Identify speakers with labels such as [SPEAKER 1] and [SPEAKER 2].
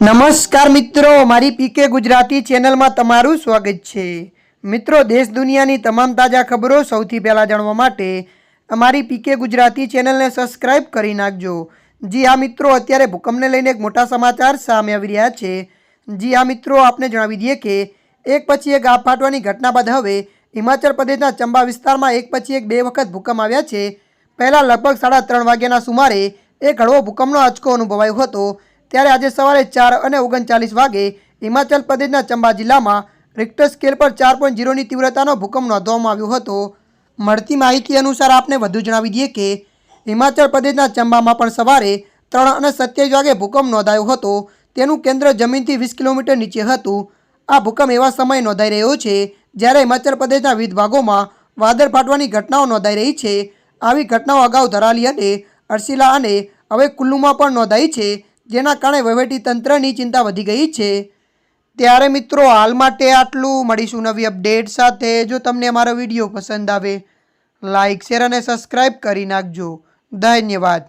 [SPEAKER 1] નમસ્કાર મિત્રો, મારી પીકે ગુજરાતી ચેનલમાં તમારું સ્વાગત છે. મિત્રો, દેશ દુનિયાની તમામ તાજા ખબરો સૌથી પહેલાં જાણવા માટે અમારી પીકે ગુજરાતી ચેનલને સબસ્ક્રાઇબ કરી નાખજો. જી હા, મિત્રો, અત્યારે ભૂકંપને લઈને એક મોટા સમાચાર સામે આવી રહ્યા છે. જી હા, મિત્રો, આપને જણાવી દઈએ કે એક પછી એક આગ ફાટવાની ઘટના બાદ હવે હિમાચલ પ્રદેશના ચંબા વિસ્તારમાં એક પછી એક બે વખત ભૂકંપ આવ્યા છે. પહેલાં લગભગ સાડા ત્રણ વાગ્યાના સુમારે એક હળવો ભૂકંપનો આંચકો અનુભવાયો હતો. ત્યારે આજે સવારે ચાર અને ઓગણચાલીસ વાગે હિમાચલ પ્રદેશના ચંબા જિલ્લામાં રિક્ટર સ્કેલ પર ચાર પોઈન્ટ ઝીરોની તીવ્રતાનો ભૂકંપ નોંધવામાં આવ્યો હતો. મળતી માહિતી અનુસાર આપને વધુ જણાવી દઈએ કે હિમાચલ પ્રદેશના ચંબામાં પણ સવારે ત્રણ અને સત્યાવીસ વાગે ભૂકંપ નોંધાયો હતો. તેનું કેન્દ્ર જમીનથી વીસ કિલોમીટર નીચે હતું. આ ભૂકંપ એવા સમયે નોંધાઈ રહ્યો છે જ્યારે હિમાચલ પ્રદેશના વિવિધ ભાગોમાં વાદળ ફાટવાની ઘટનાઓ નોંધાઈ રહી છે. આવી ઘટનાઓ અગાઉ ધરાલી અને અરસીલા અને હવે કુલ્લુમાં પણ નોંધાઈ છે. જેના કારણે વહીવટી તંત્રની ચિંતા વધી ગઈ છે. ત્યારે મિત્રો, હાલ માટે આટલું. મળીશું નવી અપડેટ સાથે. જો તમને અમારો વીડિયો પસંદ આવે લાઇક શેર અને સબસ્ક્રાઈબ કરી નાખજો. ધન્યવાદ.